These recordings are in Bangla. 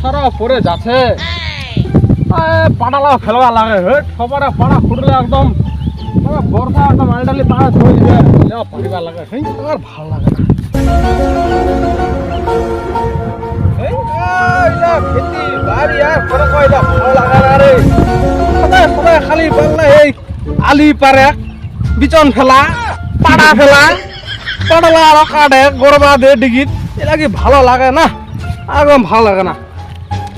সারা পরে যাচ্ছে। পাটালা ফেলবা লাগে। হেট সবার পাড়া ফুটলে একদম যাও পারিবা লাগে, সেই খালি আলি পারে, বিচন ফেলা, পাড়া ফেলা, পাড়লা আর কাটে গরবা দে ডিগিত এটা কি ভালো লাগে না? একদম ভালো লাগে না।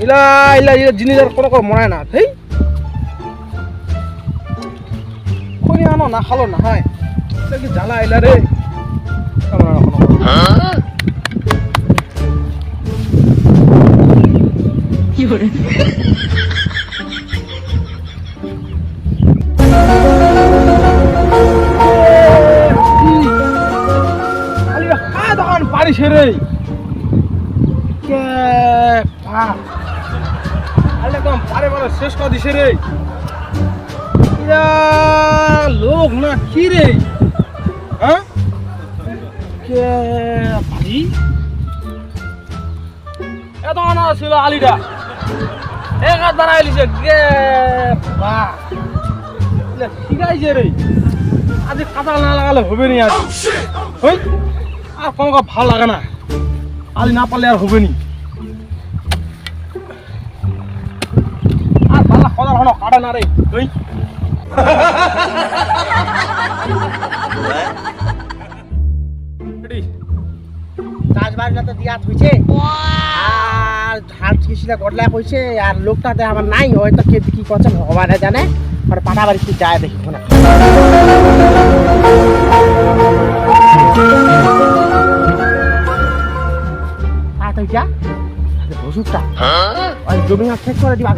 ইলা ইলা জিনিস আর কোনো মনে না হেই খনি আনো না, খালো না, হয়। কি জ্বালা ইলা রে? কা দোকান পারিছে রে। কে, পা। আলি একদম পারে পারে শেষ করে দিছে রে। লোক না কি রে? হ্যাঁ? পারি এত আনা ছিল আলিটা। এক হাত বানাই লিছে গে বা ঠিক আছে রে। আজ কাঁচা না লাগালে হবে হই? আর কোনো ভালো লাগে না। আলি না পারলে আর হবে নি। আর ভালো কথা হলো কাটে না রে। রেডি কাজ বাজনা তো দিয়া থইছে আর ধান কৃষিটা গড়লা কইছে আর লোকটাতে আমার নাই হয়তো কে কি করছে ভগবানে জানে। আর পাটা বাড়িতে যায় দেখি না আর তুই যা ভসুরটা ওই জমি আর শেষ করে দিবা।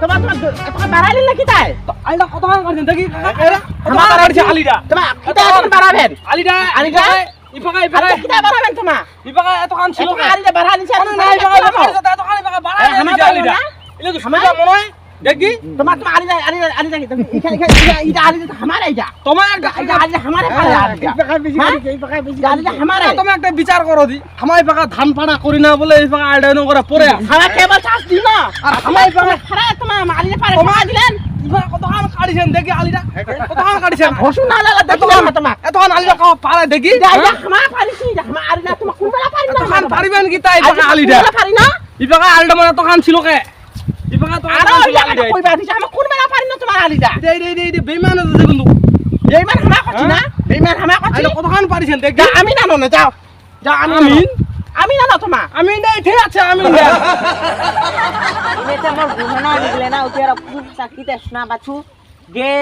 তোমার তোমার তোমার বাড়াইলেন নাকি তাই? তো আলিটা কত টাকা করছেন দেখি। আমার আড়ছে আলিটা। তোমার কিতা এখন বাড়াবেন? আলিটা আলিটা? ইপাকা ইপাকা কিতা বাড়াবেন তোমার ইপাকা এত খান ছিল এত আলিটা বাড়া নিছে না না ইপাকা ইপাকা এত খান ইপাকা বাড়া এ, আমার দিছে আলিটা। বাড়া না? এলে তো সুবিধা মনে হয়? দেখি? তোমার আলিটা আলিটা আলিটা কি তুমি এখানে এখানে এটা- এটা আলিটা এটা তোমার একটা এটা পারে হ্যাঁ? তুমি বিচার করো দি। আমার ধান পাড়া করি না বলে করে কেবল চাষ দিন না। আর আমার তোমার খারা তোমার আলিটা পারে তোমার- তোমার দিলেন ইপাকা কত খান কাটিছেন দেখি আলিটা। কত খান কাটিছেন না লাগা দেখি তোমার। এত আলিটা খাওয়া পারে দেখি এটা এটা হামা পারিছি এটা আলিটা তোমার কোন বেলা পারি না? পারিবেন কি তাই ইপাকা আলিটা? পারি না? ইপাকা আলিটা মানে খান ছিল কে? আমি না না যাও। যা আমি আমিন? আমি না না তোমার। আমি নাই ঠিক আছে আমি না এতে আমার বুঝানো নিকলে না উঠে আর ভুসুর ভাষা কিতে শোনা বাছু। গে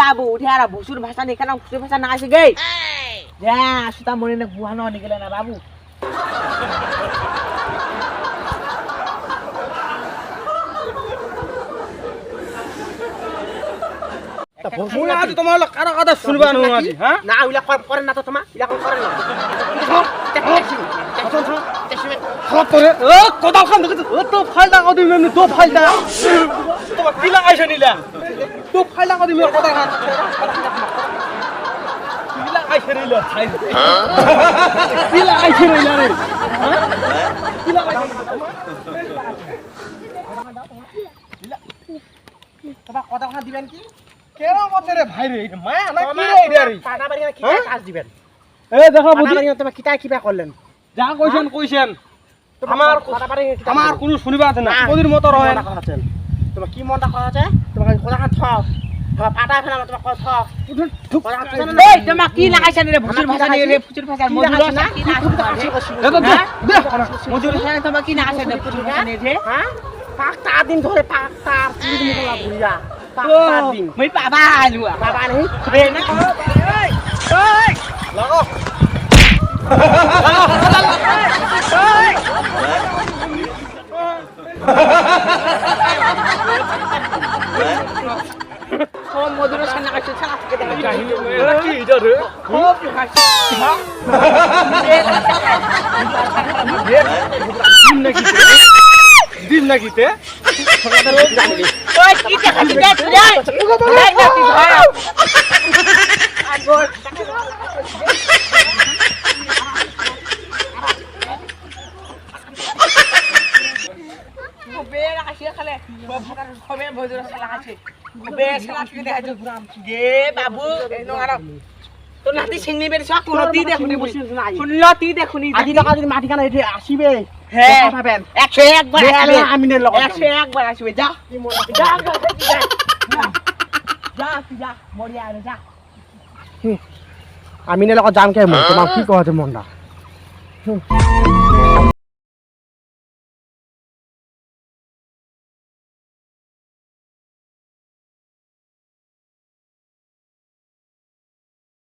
বাবু উঠে আর ভুসুর ভাষা নিকে না ভুসুর ভাষা না আসে গে। যা সুতা মনে না বুঝানো নিকলে না বাবু। মুই আজ তোমার লগ কারও কথা শুনবা নো আজি হ্যাঁ? না ওইলা করেন না তো তোমার ওইলা করেন না। খারাপ করে। ও কোদাল খান দেখছ ও তো ফালটা কদি মেমনি তো ফালটা তোমার কি লাগাইছ নিলা? তো ফালটা কদি মেমনি কোদাল খান কি লাগাইছ নিলা খাই কি নিলা রে? কি লাগাইছ কথা কথা দিবেন কি? কেন মতে রে ভাই রে মায়া না কি রে রে পাটা বাড়ি কি? কাজ দিবেন। এই দেখো বুঝি বাড়ি তোমার কিবা করলেন যা কইছেন কইছেন আমার আমার কোনো শুনিবা আছে না? না। মতো রয় মনটা কথা তোমার কি মনটা কথা আছে? তোমার কথা খান থাও। তোমার পাটা ফেলা তোমার কথা থাও। কথা আছে না এই তোমার কি লাগাইছ রে ভুসুর ভাষা নিয়ে রে ভুসুর ভাষা কি মধুর লাগাইছ? ভাষা না? কি লাগাইছ? দে তো দে দে মধুর ভাষা তোমার কি লাগাইছ রে ভুসুর ভাষা নিয়ে রে হ্যাঁ পাঁচটা দিন ধরে কলা Bhuiyan Wow. Mấy bà ba luôn à? Bà ba đấy. Về nó. Ơi. Ơi. Lỡ. Ơi. Không mua được sẵn là cái sẵn cái đấy. Cái này kì cho rửa. Không được hay. Hả? Biết. Biết. Biết. তুই দেখা যাচ্ছে গে বাবু এই নাতি সিংনি বের কোন তি দেখুনি বসি শুনল তি দেখুনি। আজি টকা যদি মাটি কানে এটি আসিবে হ্যাঁ পাবেন। আসবে। আমিনের লগত আসবে যা। যা যা যা, যা। যা তুই যা মরিয়া আরে যা। আমিনের লগত যাম কে মন? তোমাক কি মন মনটা?